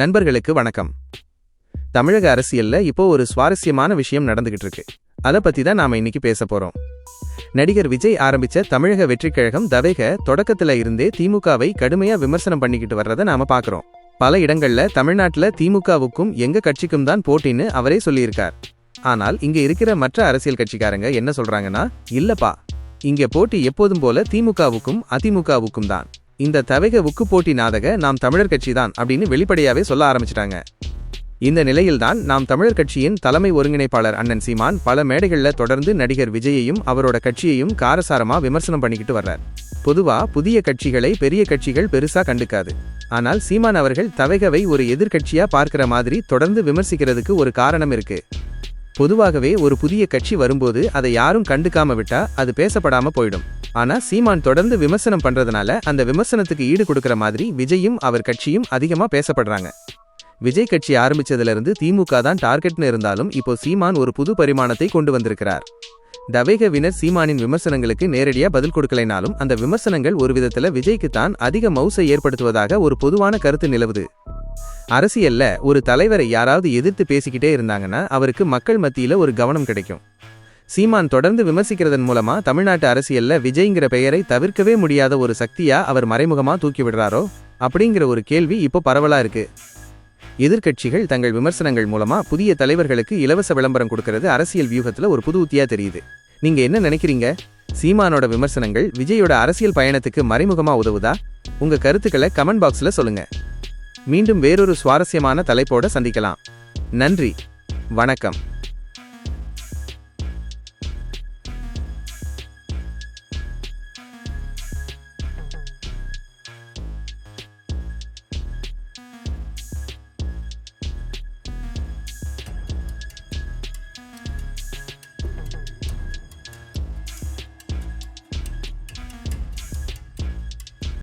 நண்பர்களுக்கு வணக்கம். தமிழக அரசியல்ல இப்போ ஒரு சுவாரஸ்யமான விஷயம் நடந்துகிட்டு இருக்கு அதை பத்தி தான் நாம இன்னைக்கு பேச போறோம். நடிகர் விஜய் ஆரம்பிச்ச தமிழக வெற்றிக் கழகம் தவேக தொடக்கத்துல இருந்தே திமுகவை கடுமையா விமர்சனம் பண்ணிக்கிட்டு வர்றதை நாம பாக்குறோம். பல இடங்கள்ல தமிழ்நாட்டுல திமுகவுக்கும் எங்க கட்சிக்கும் தான் போட்டின்னு அவரே சொல்லியிருக்கார். ஆனால் இங்க இருக்கிற மற்ற அரசியல் கட்சிக்காரங்க என்ன சொல்றாங்கன்னா இல்லப்பா இங்க போட்டி எப்போதும் போல திமுகவுக்கும் அதிமுகவுக்கும் தான். இந்த தவிக உக்கு போட்டி நாடக நாம் தமிழர் கட்சி தான் அப்படின்னு வெளிப்படையாவே சொல்ல ஆரம்பிச்சிட்டாங்க. இந்த நிலையில்தான் நாம் தமிழர் கட்சியின் தலைமை ஒருங்கிணைப்பாளர் அண்ணன் சீமான் பல மேடைகளில் தொடர்ந்து நடிகர் விஜயையும் அவரோட கட்சியையும் காரசாரமா விமர்சனம் பண்ணிக்கிட்டு வர்றார். பொதுவா புதிய கட்சிகளை பெரிய கட்சிகள் பெருசா கண்டுக்காது. ஆனால் சீமான் அவர்கள் தவைகவை ஒரு எதிர்க்கட்சியா பார்க்கிற மாதிரி தொடர்ந்து விமர்சிக்கிறதுக்கு ஒரு காரணம் இருக்கு. பொதுவாகவே ஒரு புதிய கட்சி வரும்போது அதை யாரும் கண்டுக்காம விட்டா அது பேசப்படாம போயிடும். ஆனா சீமான் தொடர்ந்து விமர்சனம் பண்றதுனால அந்த விமர்சனத்துக்கு ஈடு கொடுக்கிற மாதிரி விஜயும் அவர் கட்சியும் அதிகமா பேசப்படுறாங்க. விஜய் கட்சி ஆரம்பிச்சதுல இருந்து திமுக தான் டார்கெட்னு இருந்தாலும் இப்போ சீமான் ஒரு புது பரிமாணத்தை கொண்டு வந்திருக்கிறார். தவேகவினர் சீமானின் விமர்சனங்களுக்கு நேரடியா பதில் கொடுக்கலைனாலும் அந்த விமர்சனங்கள் ஒரு விதத்துல விஜய்க்கு தான் அதிக மவுசை ஏற்படுத்துவதாக ஒரு பொதுவான கருத்து நிலவுது. அரசியல்ல ஒரு தலைவரை யாராவது எதிர்த்து பேசிக்கிட்டே இருந்தாங்கன்னா அவருக்கு மக்கள் மத்தியில ஒரு கவனம் கிடைக்கும். சீமான் தொடர்ந்து விமர்சிக்கிறதன் மூலமா தமிழ்நாட்டு அரசியல்ல விஜய்ங்கிற பெயரை தவிர்க்கவே முடியாத ஒரு சக்தியா அவர் மறைமுகமா தூக்கி விடுறாரோ? அப்படிங்கிற ஒரு கேள்வி இப்போ பரவலா இருக்கு. எதிர்க்கட்சிகள் தங்கள் விமர்சனங்கள் மூலமா புதிய தலைவர்களுக்கு இலவச விளம்பரம் கொடுக்கறது அரசியல் வியூகத்துல ஒரு புது உத்தியா தெரியுது. நீங்க என்ன நினைக்கிறீங்க? சீமானோட விமர்சனங்கள் விஜயோட அரசியல் பயணத்துக்கு மறைமுகமா உதவுதா? உங்க கருத்துக்களை கமெண்ட் பாக்ஸ்ல சொல்லுங்க. மீண்டும் வேறொரு சுவாரஸ்யமான தலைப்போட சந்திக்கலாம். நன்றி. வணக்கம்.